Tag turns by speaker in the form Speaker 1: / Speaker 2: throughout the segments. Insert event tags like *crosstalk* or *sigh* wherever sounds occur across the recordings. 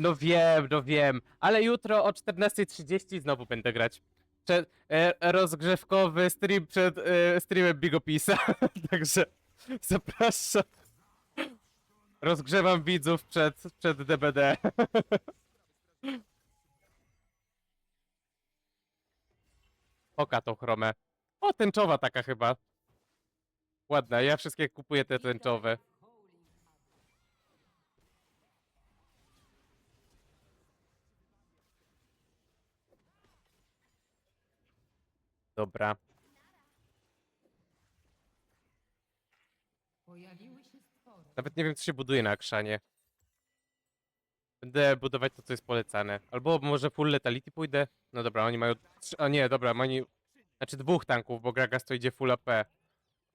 Speaker 1: No wiem, no wiem, ale jutro o 14.30 znowu będę grać. Przed, e, rozgrzewkowy stream przed e, streamem Bigopisa, *laughs* także zapraszam. Rozgrzewam widzów przed, przed DBD. *laughs* Oka tą chromę. O, tęczowa taka chyba. Ładna, ja wszystkie kupuję te tęczowe. Dobra.
Speaker 2: Pojawiły się stwory.
Speaker 1: Nawet nie wiem, co się buduje na Akrzanie. Będę budować to, co jest polecane. Albo może full letality pójdę. No dobra, oni mają... Trzy... A nie, dobra, oni... Znaczy dwóch tanków, bo Gragas to idzie full AP.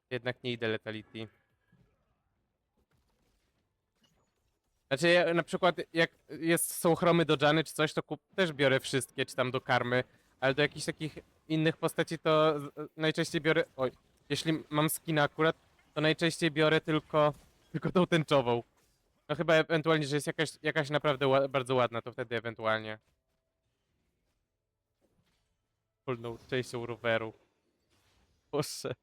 Speaker 1: Jednak nie idę letality. Znaczy ja, na przykład jak jest, są chromy do Jany czy coś, to kup, też biorę wszystkie, czy tam do karmy. Ale do jakichś takich innych postaci to najczęściej biorę... Oj, jeśli mam skina akurat, to najczęściej biorę tylko, *laughs* tylko tą tęczową. No chyba ewentualnie, że jest jakaś, jakaś naprawdę ła bardzo ładna, to wtedy ewentualnie. Polną częścią roweru. Boże.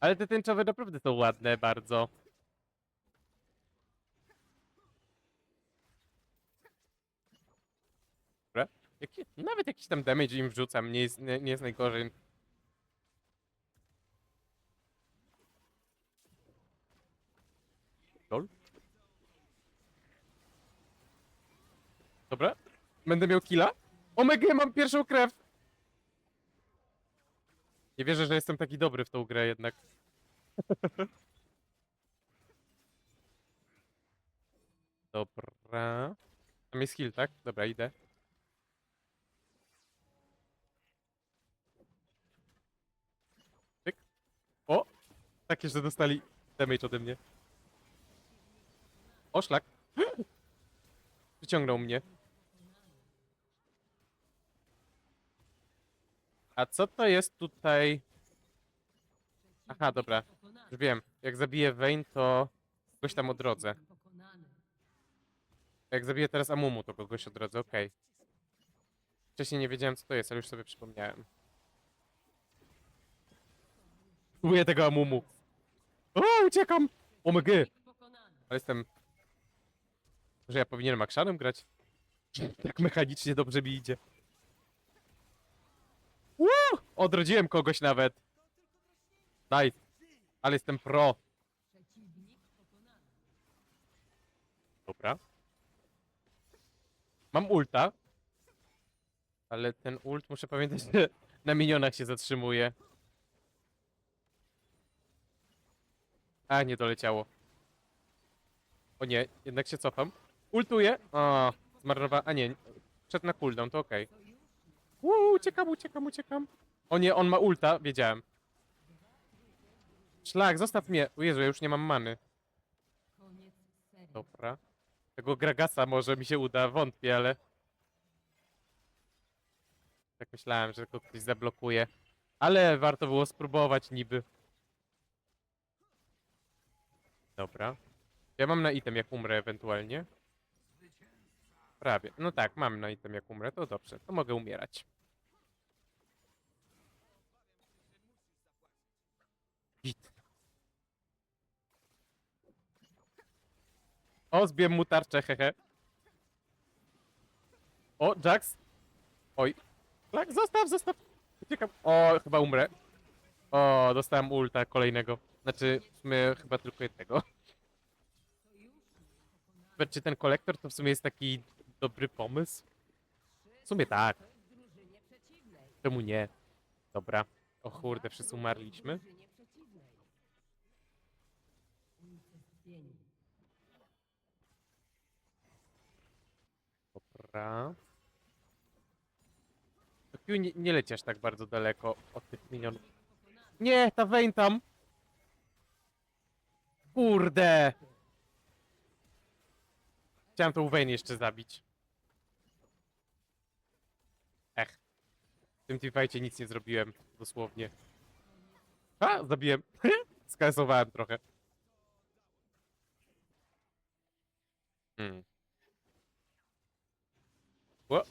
Speaker 1: Ale te tęczowe naprawdę są ładne bardzo. Dobra. Jaki, nawet jakiś tam damage im wrzucam, nie jest, nie, nie jest najgorzej. Lol. Dobra. Będę miał killa. Omega, mam pierwszą krew! Nie wierzę, że jestem taki dobry w tą grę jednak. *laughs* Dobra. Tam jest heal, tak? Dobra, idę. Tyk. O! Takie, że dostali damage ode mnie. O, szlak. *gasps* Wyciągnął mnie. A co to jest tutaj? Aha, dobra. Już wiem. Jak zabiję Vayne, to kogoś tam odrodzę. Jak zabiję teraz Amumu, to kogoś odrodzę, okej. Wcześniej nie wiedziałem, co to jest, ale już sobie przypomniałem. Próbuję tego Amumu. O, uciekam!
Speaker 2: Pokonany.
Speaker 1: Ale jestem... Że ja powinienem Akshanem grać? Tak mechanicznie dobrze mi idzie. Woo! Odrodziłem kogoś nawet. Nice. Ale jestem pro. Dobra. Mam ulta. Ale ten ult muszę pamiętać, *laughs* że na minionach się zatrzymuje. A, nie doleciało. O nie, jednak się cofam. Ultuję. O, zmarnowa... A nie, wszedł na cooldown, to okej. Uuu, uciekam, uciekam, uciekam. O nie, on ma ulta, wiedziałem. Szlak, zostaw mnie. O Jezu, ja już nie mam many. Dobra. Tego Gragasa może mi się uda, wątpię, ale... Tak myślałem, że go ktoś zablokuje. Ale warto było spróbować niby. Dobra. Ja mam na item jak umrę ewentualnie. Prawie. No tak, mam na item jak umrę, to dobrze. To mogę umierać. Git. O, zbiłem mu tarczę, hehe. O, Jax. Oj. Tak, zostaw, zostaw. Uciekam. O, chyba umrę. O, dostałem ulta kolejnego. Znaczy, w sumie chyba tylko jednego. Czy ten kolektor to w sumie jest taki dobry pomysł? W sumie tak. Czemu nie? Dobra. O kurde, wszyscy umarliśmy. Dobra. To nie, nie tak bardzo daleko od tych minionów. Nie, ta Vayne tam! Kurde! Chciałem tą Vayne jeszcze zabić. Ech. W tym teamfightie nic nie zrobiłem, dosłownie. A, zabiłem. *laughs* Skasowałem trochę. Hmm. O!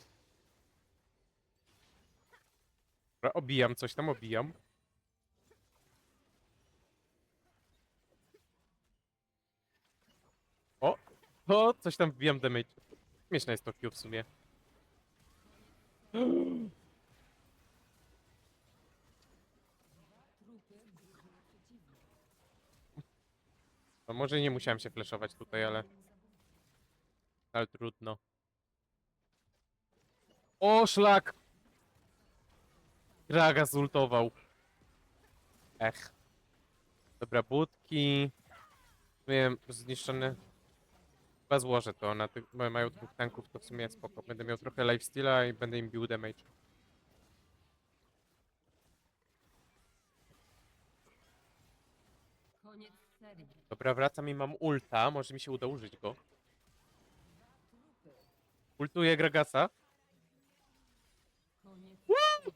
Speaker 1: Obijam coś tam, obijam. O! Coś tam wbijam damage. Śmieszne jest to Q w sumie. No może nie musiałem się flashować tutaj, ale... Ale trudno. O, szlak! Graga zultował. Ech. Dobra, budki. Wiem, zniszczone. Chyba złożę to na tych, bo mają dwóch tanków, to w sumie spoko. Będę miał trochę lifesteala i będę im bił damage.
Speaker 2: Koniec serii.
Speaker 1: Dobra, wracam i mam ulta, może mi się uda użyć go. Ultuję Gragasa.
Speaker 2: Koniec serii.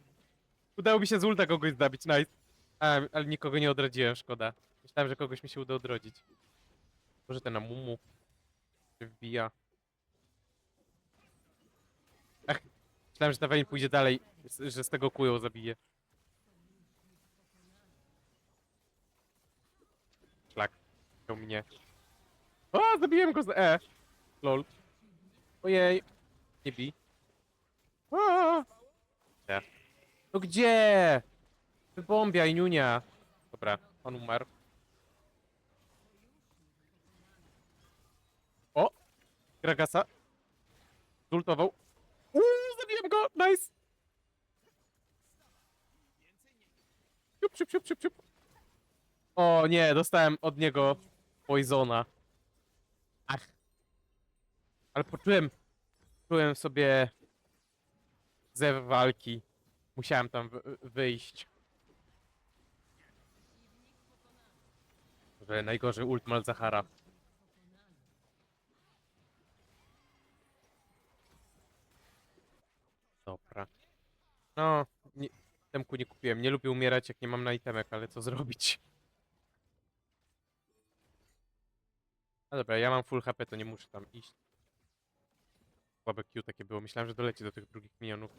Speaker 1: Udało mi się z ulta kogoś zabić, nice. A, ale nikogo nie odrodziłem, szkoda. Myślałem, że kogoś mi się uda odrodzić. Może ten na mumu się wbija. Ach, myślałem, że ta Vayne pójdzie dalej, że z tego kują zabije. Szlak. Chciał mnie. O, zabiłem go z E. Lol. Ojej. Nie bij. O! Nie. No gdzie? Wybombiaj, Niunia. Dobra, on umarł. Gragasa. Zultował. Uuu, zabiłem go! Nice! Siup, siup, siup, siup, siup. O nie, dostałem od niego poisona. Ach. Ale poczułem, czułem sobie zew walki. Musiałem tam wy- wyjść. Że najgorzej ult Malzahara. Dobra. No, nie, temku nie kupiłem. Nie lubię umierać, jak nie mam na itemek, ale co zrobić? No dobra, ja mam full HP, to nie muszę tam iść. Słabe Q takie było. Myślałem, że doleci do tych drugich minionów.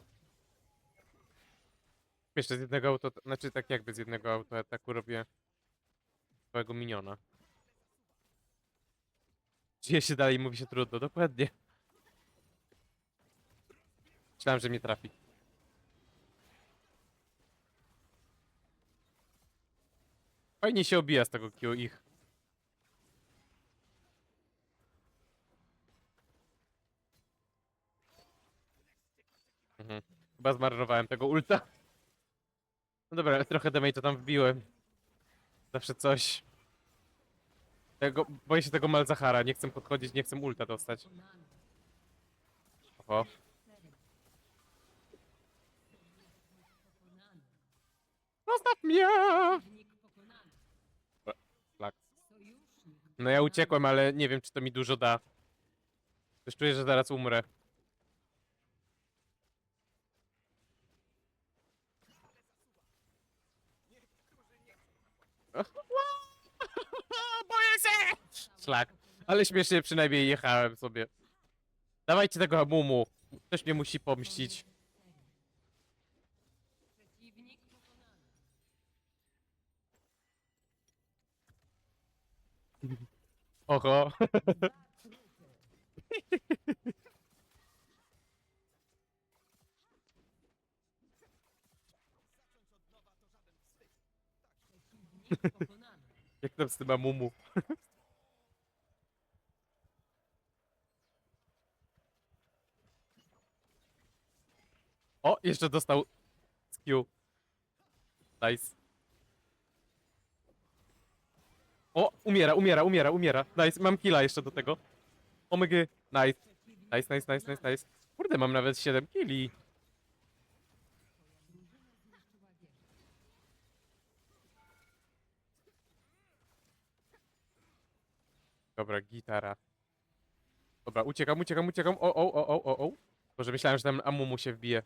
Speaker 1: Jeszcze z jednego auto, znaczy tak jakby z jednego autoataku robię swojego miniona. Żyje się dalej, mówi się trudno, dokładnie. Myślałem, że mnie trafi. Fajnie się obija z tego Q ich. Mhm. Chyba zmarnowałem tego ulta. No dobra, ale trochę damage to tam wbiłem. Zawsze coś. Tego, boję się tego Malzahara, nie chcę podchodzić, nie chcę ulta dostać. Oho. Zostaw mnie! No ja uciekłem, ale nie wiem, czy to mi dużo da. Też czuję, że zaraz umrę. *laughs* Boję się! Szlak. Ale śmiesznie przynajmniej jechałem sobie. Dawajcie tego mumu. Ktoś mnie musi pomścić. Oho. Jak tam z tym mumu? O, jeszcze dostał Q. Nice. O, umiera, umiera, umiera, umiera. Nice, mam killa jeszcze do tego. Omygy, nice. Nice, nice, nice, nice, nice. Kurde, mam nawet 7 killi. Dobra, gitara. Dobra, uciekam, uciekam, uciekam. O, o, o, o, o, o. Może myślałem, że tam Amumu się wbije.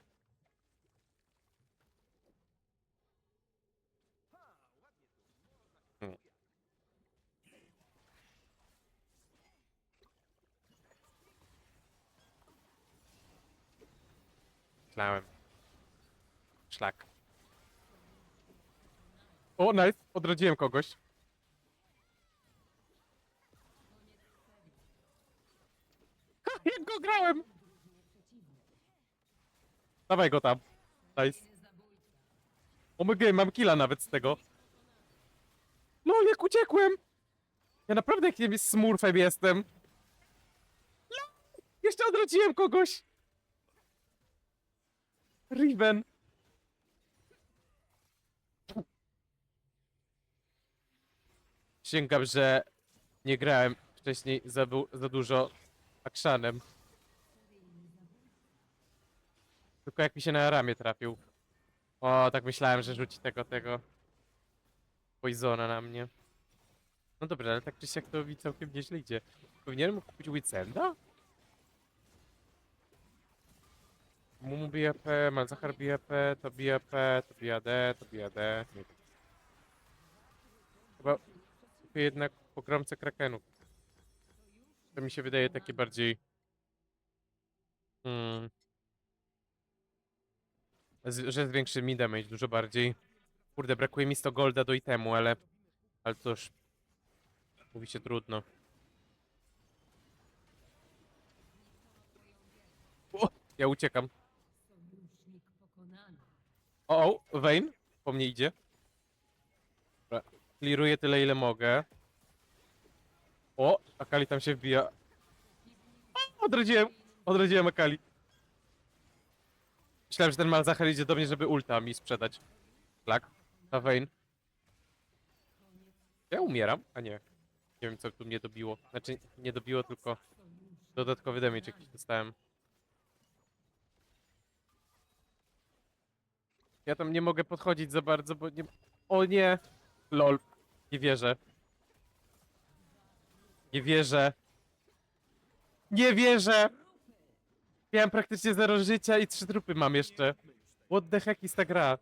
Speaker 1: Myślałem. Szlak. O, nice. Odrodziłem kogoś. Ha, jak go grałem! Dawaj go tam. Nice. O my game, mam killa nawet z tego. No, jak uciekłem! Ja naprawdę jakimś smurfem jestem. No, jeszcze odrodziłem kogoś. Riven. Sięgam, że nie grałem wcześniej za, za dużo akszanem. Tylko jak mi się na ramię trafił. O, tak myślałem, że rzuci tego, tego Poisona na mnie. No dobra, ale tak czy siak to mi całkiem nieźle idzie. Powinienem kupić Witsenda? Mumu bije AP, Malzahar bije AP, to bije AP, to bije AD, to bije AD. Nie. Chyba kupię jednak pogromcę Krakenów. To mi się wydaje takie bardziej... Hmm. Z, że zwiększy mi damage dużo bardziej. Kurde, brakuje mi 100 golda do itemu, ale... Ale już... Mówi się trudno. O, ja uciekam. O, o, Vayne po mnie idzie. Dobra, Clearuję tyle, ile mogę. O, Akali tam się wbija. Odrodziłem, odrodziłem Akali. Myślałem, że ten Malzahar idzie do mnie, żeby ulta mi sprzedać. Tak, a Vayne. Ja umieram? A nie. Nie wiem, co tu mnie dobiło. Znaczy, nie dobiło, tylko dodatkowy damage jakiś dostałem. Ja tam nie mogę podchodzić za bardzo, bo nie... O nie! Lol. Nie wierzę. Nie wierzę. Nie wierzę! Miałem praktycznie zero życia i trzy trupy mam jeszcze. What the heck jest ta gra?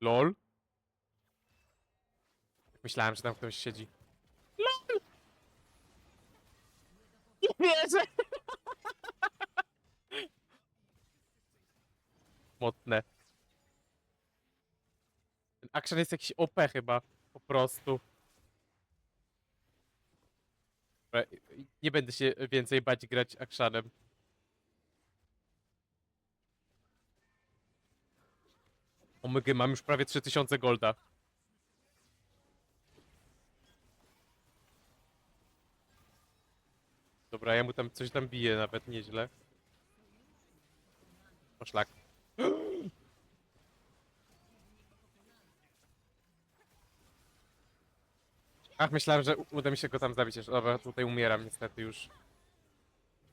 Speaker 1: LOL? Myślałem, że tam ktoś siedzi. LOL! Nie wierzę! *laughs* Mocne. Ten action jest jakiś OP chyba. Po prostu. Dobra, Nie będę się więcej bać grać actionem. Omygy, mam już prawie 3000 golda. Dobra, ja mu tam coś tam biję nawet nieźle. O szlak. Ach, myślałem, że uda mi się go tam zabić. jeszcze. Dobra, tutaj umieram niestety już.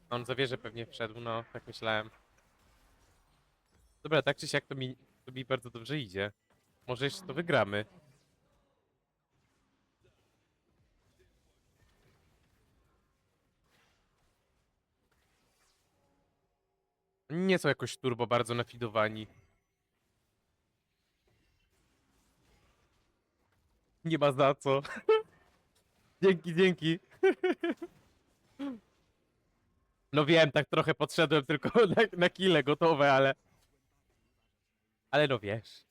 Speaker 1: On za wieżę pewnie wszedł, no, tak myślałem. Dobra, tak czy siak to mi, to mi bardzo dobrze idzie. Może jeszcze to wygramy. Nie są jakoś turbo bardzo nafidowani. Nie ma za co. *laughs* dzięki, dzięki. *laughs* no wiem, tak trochę podszedłem tylko *laughs* na, na kile gotowe, ale... Ale no wiesz.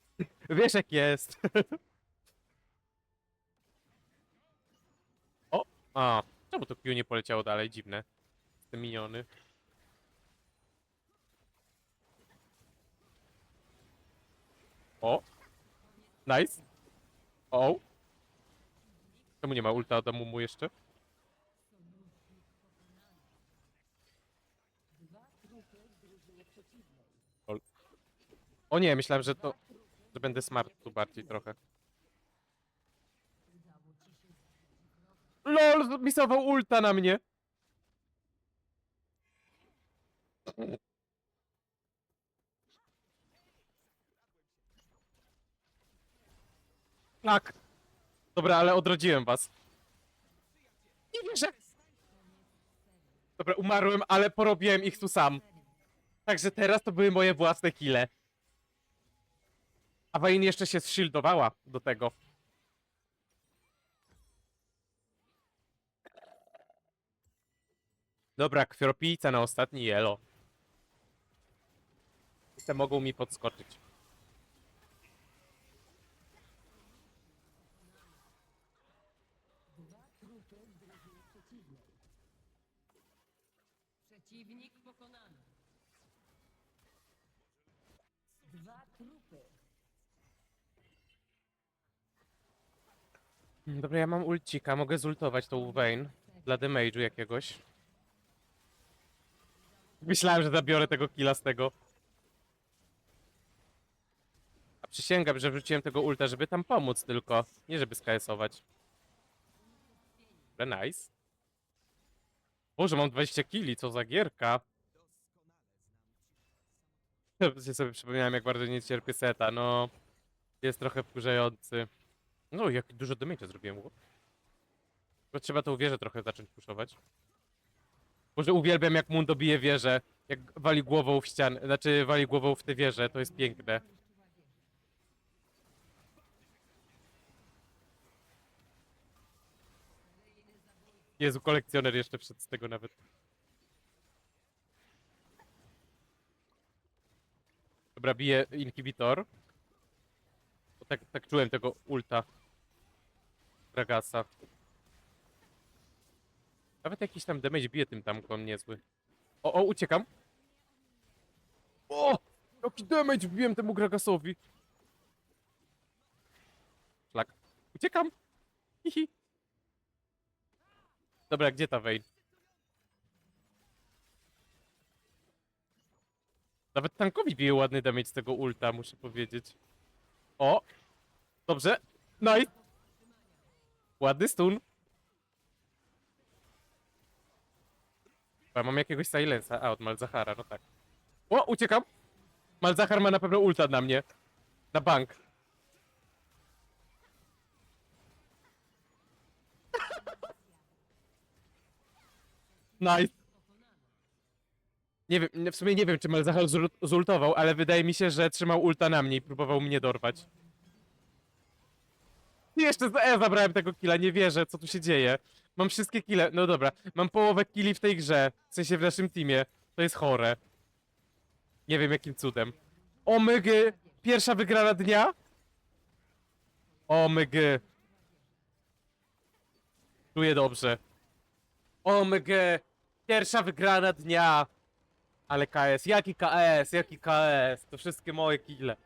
Speaker 1: Wiesz jak jest. o! A, czemu to Q nie poleciało dalej? Dziwne. Te miniony. O! Nice! O! Czemu nie ma ulta od Amumu jeszcze? O nie, myślałem, że to... że będę smart tu bardziej trochę. LOL! Misował ulta na mnie! Tak! Dobra, ale odrodziłem was. Nie wierzę! Dobra, umarłem, ale porobiłem ich tu sam. Także teraz to były moje własne kile. A Vayne jeszcze się zshieldowała do tego. Dobra, krwiopijca na ostatni jelo. Te mogą mi podskoczyć. Dobra, ja mam ulcika, mogę zultować tą Vayne dla damage'u jakiegoś. Myślałem, że zabiorę tego killa z tego. A przysięgam, że wrzuciłem tego ulta, żeby tam pomóc tylko, nie żeby sksować. Ale nice. Boże, mam 20 killi, co za gierka. Ja sobie przypomniałem, jak bardzo nie cierpię seta, no. Jest trochę wkurzający. No, jak dużo damage'a zrobiłem. Bo trzeba tą wieżę trochę zacząć puszować. Może uwielbiam, jak Mundo bije wieżę. Jak wali głową w ścianę, znaczy wali głową w tę wieżę, to jest piękne. Jezu, kolekcjoner jeszcze przed z tego nawet. Dobra, bije inhibitor. Tak, tak czułem tego ulta. Dragasa. Nawet jakiś tam damage bije tym tamkom niezły. O, o, uciekam. O! Jaki damage wbiłem temu Gragasowi. Szlak. Uciekam. Hihi. Dobra, gdzie ta Vayne? Nawet tankowi bije ładny damage z tego ulta, muszę powiedzieć. O! Dobrze. Nice. Ładny stun. Chyba mam jakiegoś silensa. A, od Malzahara, no tak. O, uciekam. Malzahar ma na pewno ulta na mnie. Na bank. Nice. Nie wiem, w sumie nie wiem, czy Malzahar zul- zultował, ale wydaje mi się, że trzymał ulta na mnie i próbował mnie dorwać. *laughs* Jeszcze za E zabrałem tego killa, nie wierzę, co tu się dzieje. Mam wszystkie kille, no dobra, mam połowę killi w tej grze, w sensie w naszym teamie. To jest chore. Nie wiem jakim cudem. Omygy! Pierwsza wygrana dnia? Omygy. Czuję dobrze. Omygy! Pierwsza wygrana dnia! Ale KS, jaki KS, jaki KS? To wszystkie moje kille.